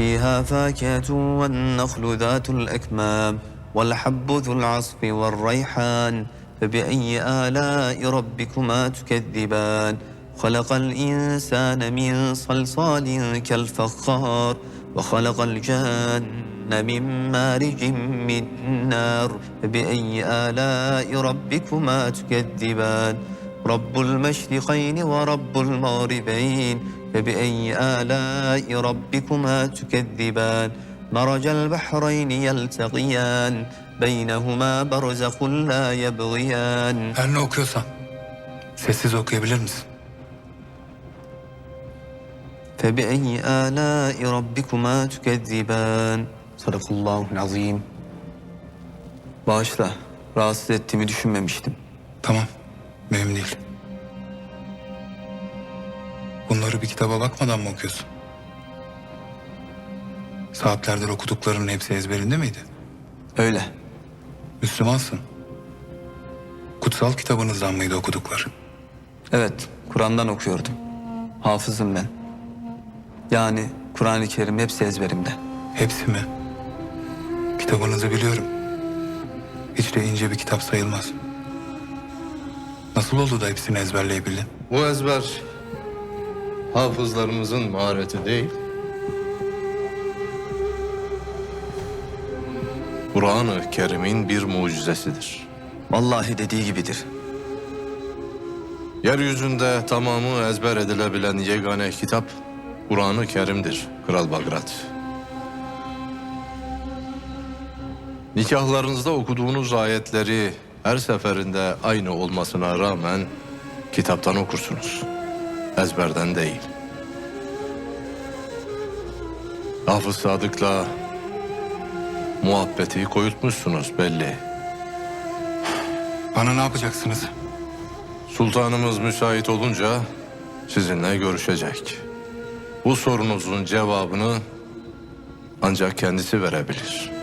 فيها فاكهة والنخل ذات الأكمام والحب ذو العصف والريحان فبأي آلاء ربكما تكذبان؟ خلق الإنسان من صلصال كالفخار وخلق الجن من مارج من نار فبأي آلاء ربكما تكذبان؟ رب المشرقين ورب المغربين فبأي آلاء ربكما تكذبان مرج البحرين يلتقيان بينهما برزخ لا يبغيان Her ne okuyorsan sessiz okuyabilir misin? فبأي آلاء ربكما تكذبان صدق الله العظيم Bağışla, rahatsız ettiğimi düşünmemiştim. Tamam, mühim değil. Bunları bir kitaba bakmadan mı okuyorsun? Saatlerdir okuduklarının hepsi ezberinde miydi? Öyle, Müslümansın. Kutsal kitabınızdan mıydı okudukların? evet, Kur'an'dan okuyordum. Hafızım ben. Yani Kur'an-ı Kerim hepsi ezberimde. Hepsi mi? Kitabınızı biliyorum. Hiç de ince bir kitap sayılmaz. Nasıl oldu da hepsini ezberleyebildin? Bu ezber hafızlarımızın mahareti değil. Kur'an-ı Kerim'in bir mucizesidir. Vallahi dediği gibidir. Yeryüzünde tamamı ezber edilebilen yegane kitap Kur'an-ı Kerim'dir Kral Bagrat. Nikahlarınızda okuduğunuz ayetleri her seferinde aynı olmasına rağmen kitaptan okursunuz. Ezberden değil. Hafız Sadık'la muhabbeti koyutmuşsunuz belli. Bana ne yapacaksınız? Sultanımız müsait olunca sizinle görüşecek. Bu sorunuzun cevabını ancak kendisi verebilir.